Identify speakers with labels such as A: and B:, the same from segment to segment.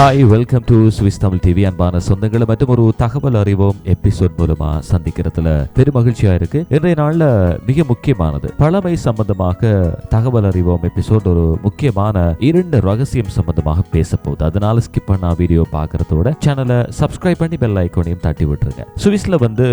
A: Hi welcome to Swiss Tamil TV அன்பான சொந்தங்களை மற்றும் ஒரு தகவல் அறிவோம். எபிசோட் மூலமா சந்திக்கிறதுல பெருமகிழ்ச்சியா இருக்கு. இன்றைய நாள்ல மிக முக்கியமானது. பழமை சம்பந்தமாக தகவல் அறிவோம். எபிசோட் ஒரு முக்கியமான இரண்டு ரகசியம் சம்பந்தமாக பேச போகுது அதனால ஸ்கிப் பண்ணா வீடியோ பாக்குறதோட சேனலை சப்ஸ்கிரைப் பண்ணி பெல் ஐக்கோனையும் தட்டி விட்டுருங்க. சுவிஸ்ல வந்து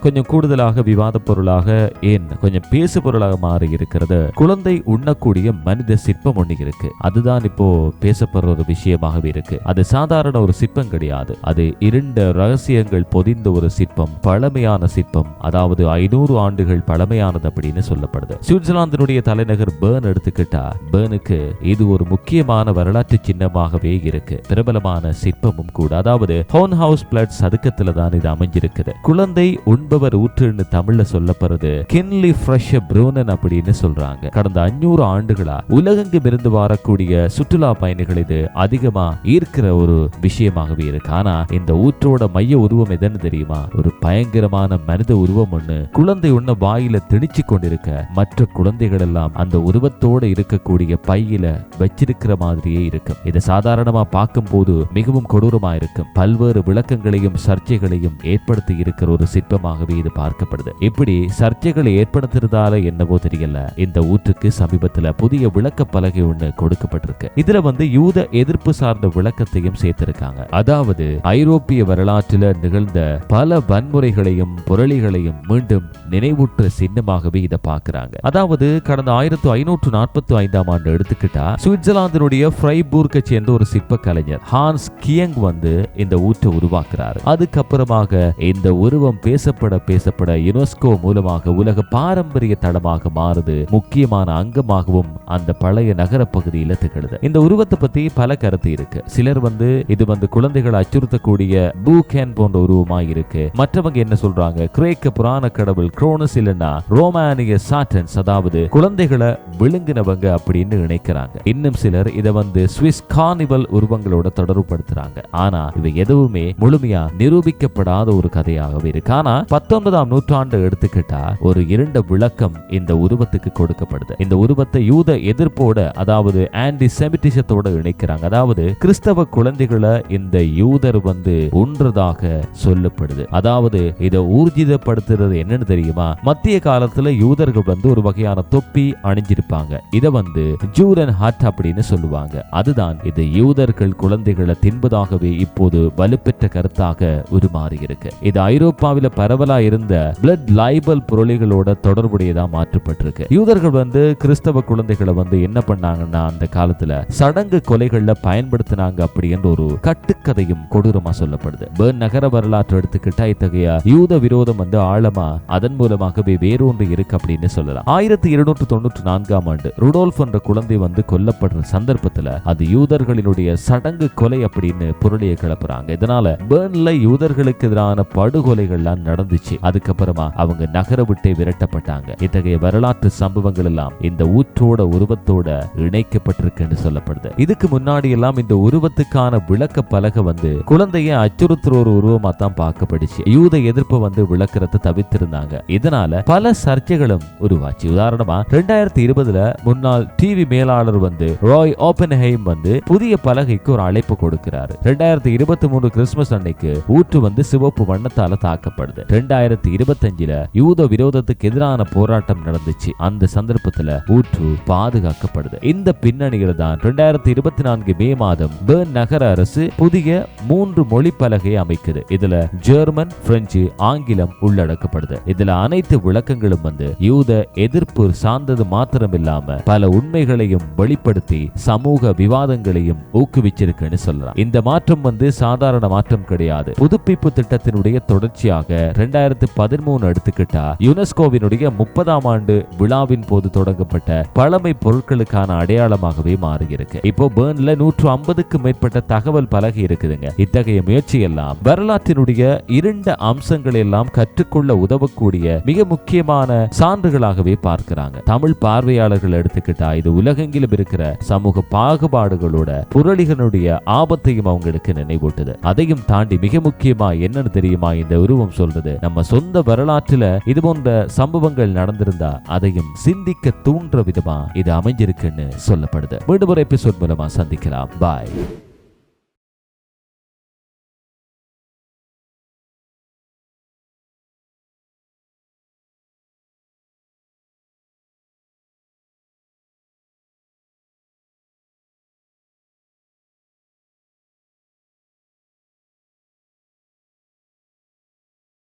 A: கொஞ்சம் கூடுதலாக விவாத பொருளாக ஏன் கொஞ்சம் பேசு பொருளாக மாறி இருக்கிறது. குழந்தை உண்ணக்கூடிய மனித சிற்பம் ஒண்ணு இருக்கு. அதுதான் இப்போ பேசப்படுற ஒரு விஷயமாகவே இருக்கு. அது சாதாரண ஒரு சிற்பம் கிடையாது. அது இரண்டு ரகசியங்கள் பொதிந்த ஒரு சிற்பம் பழமையான சிற்பம். அதாவது ஐநூறு ஆண்டுகள் பழமையானது அப்படின்னு சொல்லப்படுது. சுவிட்சர்லாந்தினுடைய தலைநகர் பேர்ன் எடுத்துக்கிட்டா பேர்னுக்கு இது ஒரு முக்கியமான வரலாற்று சின்னமாகவே இருக்கு. பிரபலமான சிற்பமும் கூட. அதாவது ஹோன் ஹவுஸ் பிளட் சதுக்கத்துல தான் இது அமைஞ்சிருக்குது. குழந்தை உண்பவர் ஊற்றுன்னு தமிழ்ல சொல்லப்படுறது கின்லி ஃப்ரெஷ் ப்ரூனன் அப்படின்னு சொல்றாங்க. கடந்த அஞ்சூறு ஆண்டுகளா உலகெங்கும் இருந்து வரக்கூடிய சுற்றுலா பயணிகள் இது அதிகமா ஈர்க்கிற ஒரு விஷயமாகவே இருக்கு. ஆனா இந்த ஊற்றோட மைய உருவம் எதுன்னு தெரியுமா? ஒரு பயங்கரமான மனித உருவம் ஒண்ணு. குழந்தை ஒண்ணு வாயில திணிச்சு கொண்டிருக்க. மற்ற குழந்தைகள் எல்லாம் அந்த உருவத்தோட இருக்கக்கூடிய பையில வச்சிருக்கிற மாதிரியே இருக்கும். இதை சாதாரணமா பார்க்கும் போது மிகவும் கொடூரமா இருக்கும். பல்வேறு விளக்கங்களையும் சர்ச்சைகளையும் ஏற்படுத்தி இருக்கிற ஒரு சிற்பமாகவே இது பார்க்கப்படுது. இப்படி சர்ச்சைகளை ஏற்படுத்துறதால என்னவோ தெரியல. இந்த ஊற்றுக்கு சமீபத்துல புதிய விளக்க பலகை ஒண்ணு கொடுக்கப்பட்டிருக்கு. இதுல வந்து யூத எதிர்ப்பு சார்ந்த விளக்க விளக்கத்தையும் சேர்த்திருக்காங்க. அதாவது ஐரோப்பிய வரலாற்றில் நிகழ்ந்த பல வன்முறைகளையும் புரளிகளையும் மீண்டும் நினைவூற்ற சின்னமாகவே இதை பார்க்கறாங்க அதாவது கடந்த ஆயிரத்தி ஐநூற்று நாற்பத்தி ஐந்தாம் ஆண்டு எடுத்துக்கிட்டா சுவிட்சர்லாந்தினுடைய ஃப்ரைபூர்க்கை சேர்ந்த ஒரு சிற்ப கலைஞர் ஹான்ஸ் கியங் வந்து இந்த ஊற்றை உருவாக்குறாரு. அதுக்கப்புறமாக இந்த உருவம் பேசப்பட பேசப்பட யுனெஸ்கோ மூலமாக உலக பாரம்பரிய தளமாக மாறுது. முக்கியமான அங்கமாகவும் அந்த பழைய நகர பகுதியில் திகழுது. இந்த உருவத்தை பத்தி பல கருத்து இருக்கு. சிலர் வந்து இது வந்து குழந்தைகளை அச்சுறுத்தக்கூடிய பூகேன் போன்ற உருவமா இருக்கு மற்றவங்க என்ன சொல்றாங்க? கிரேக்க புராண கடவுள் குரோனஸ் இல்லைன்னா ரோமானிய சாட்டன்ஸ் அதாவது குழந்தைகளை விழுங்கினவங்க அப்படின்னு நினைக்கிறாங்க. இன்னும் சிலர் இதை வந்து சுவிஸ் கார்னிவல் உருவங்களோட தொடர்புபடுத்துறாங்க. ஆனா இவை எதுவுமே முழுமையா நிரூபிக்கப்படாத ஒரு கதையாகவே இருக்கு. ஆனா பத்தொன்பதாம் நூற்றாண்டு எடுத்துக்கிட்டா ஒரு இரண்ட விளக்கம் இந்த உருவத்துக்கு கொடுக்கப்படுது. இந்த உருவத்தை யூத எதிர்ப்போட அதாவது ஆன்டி செமிட்டிசத்தோட இணைக்கிறாங்க. அதாவது கிறிஸ்தவ குழந்தைகளை இந்த யூதர் வந்து உன்றதாக சொல்லப்படுது. அதாவது இதை ஊர்ஜிதப்படுத்துறது என்னன்னு தெரியுமா? மத்திய காலத்துல யூதர்கள் வந்து ஒரு வகையான தொப்பி அணிஞ்சிருப்பாங்க. இத வந்து ஜூரன் ஹட் அப்படின்னு சொல்லுவாங்க. அதுதான் இது யூதர்கள் குழந்தைகளை தின்பதாகவே இப்போது வலுப்பெற்ற கருத்தாக உருமாறி இருக்கு இது ஐரோப்பாவில பரவலா இருந்த பிளட் லைபல் புரளிகளோட தொடர்புடையதா மாற்றப்பட்டிருக்கு. யூதர்கள் வந்து கிறிஸ்தவ குழந்தைகளை வந்து என்ன பண்ணாங்கன்னா அந்த காலத்துல சடங்கு கொலைகள்ல பயன்படுத்தினாங்க அப்படின்ற ஒரு கட்டுக்கதையும் கொடூரமா சொல்லப்படுது. பேர்ன் நகர வரலாற்று எடுத்துக்கிட்டா இத்தகைய யூத விரோதம் வந்து ஆழமா அதன் மூலமாகவே வேறொன்று இருக்கு அப்படின்னு சொல்லலாம். ஆயிரத்தி இருநூற்று தொண்ணூற்று நான்காம் ஆண்டு ருடோல்ஃப் என்ற குழந்தை வந்து கொல்லப்படுற சந்தர்ப்பத்துல அது யூதர்களினுடைய சடங்கு கொலை அப்படின்னு பொருளியை கிளப்புறாங்க. இதனால பேர்ன்ல யூதர்களுக்கு எதிரான படுகொலைகள்லாம் நடந்துச்சு. அதுக்கப்புறமா அவங்க நகர விட்டே விரட்டப்பட்டாங்க. இத்தகைய வரலாற்று சம்பவங்கள் எல்லாம் இந்த ஊற்றோட உருவத்தோட இணைக்கப்பட்டிருக்குன்னு சொல்லப்படுது. இதுக்கு முன்னாடி எல்லாம் இந்த அதுக்கான விளக்க பலகை வந்து குழந்தைய அச்சுறுத்துற ஒரு உருவமா தான் பார்க்கப்படுச்சு. யூத எதிர்ப்பு வந்து விளக்கிறத தவித்திருந்தாங்க இதனால பல சர்ச்சைகளும் உருவாச்சு. உதாரணமா ரெண்டாயிரத்தி இருபதுல முன்னாள் டிவி மேலாளர் வந்து ராய் ஓப்பன்ஹெய்ம் வந்து புதிய பலகைக்கு ஒரு அழைப்பு கொடுக்கிறாரு. ரெண்டாயிரத்தி இருபத்தி மூணு கிறிஸ்துமஸ் அன்னைக்கு ஊற்று வந்து சிவப்பு வண்ணத்தால தாக்கப்படுது. ரெண்டாயிரத்தி இருபத்தஞ்சுல யூத விரோதத்துக்கு எதிரான போராட்டம் நடந்துச்சு. அந்த சந்தர்ப்பத்துல ஊற்று பாதுகாக்கப்படுது. இந்த பின்னணியில தான் ரெண்டாயிரத்தி இருபத்தி நான்கு மே மாதம் பேர்ன் நகர அரசு புதிய மூன்று மொழி பலகை அமைக்குது. இதுல ஜெர்மன் பிரெஞ்சு ஆங்கிலம் உள்ளடக்கப்படுது. இதுல அனைத்து விளக்கங்களும் வந்து யூத எதிர்ப்பு சார்ந்தது மாத்திரம் இல்லாம பல உண்மைகளையும் வெளிப்படுத்தி சமூக விவாதங்களையும் ஊக்குவிச்சிருக்குன்னு சொல்லலாம். இந்த மாற்றம் வந்து சாதாரண மாற்றம் கிடையாது. புதுப்பிப்பு திட்டத்தினுடைய தொடர்ச்சியாக ரெண்டாயிரத்து பதிமூணு எடுத்துக்கிட்டா யுனெஸ்கோவினுடைய முப்பதாம் ஆண்டு விழாவின் போது தொடங்கப்பட்ட பழமை பொருட்களுக்கான அடையாளமாகவே மாறியிருக்கு. இப்போ பேர்ன்ல நூற்று ஐம்பதுக்கு மேற்பட்ட ஏகப்பட்ட தகவல் பலகை இருக்குதுங்க. இத்தகைய முயற்சி எல்லாம் வரலாற்றினுடைய இரண்ட அம்சங்கள் எல்லாம் கற்றுக்கொள்ள உதவக்கூடிய மிக முக்கியமான சான்றுகளாகவே பார்க்கிறாங்க. தமிழ் பார்வையாளர்கள் எடுத்துக்கிட்டா இது உலகெங்கிலும் இருக்கிற சமூக பாகுபாடுகளோட புரளிகளுடைய ஆபத்தையும் அவங்களுக்கு நினைவூட்டுது. அதையும் தாண்டி மிக முக்கியமா என்னன்னு தெரியுமா? இந்த உருவம் சொல்றது நம்ம சொந்த வரலாற்றுல இது போன்ற சம்பவங்கள் நடந்திருந்தா அதையும் சிந்திக்க தூண்டுற விதமா இது அமைஞ்சிருக்குன்னு சொல்லப்படுது. மீண்டும் ஒரு எபிசோட் மூலமா சந்திக்கலாம். பாய்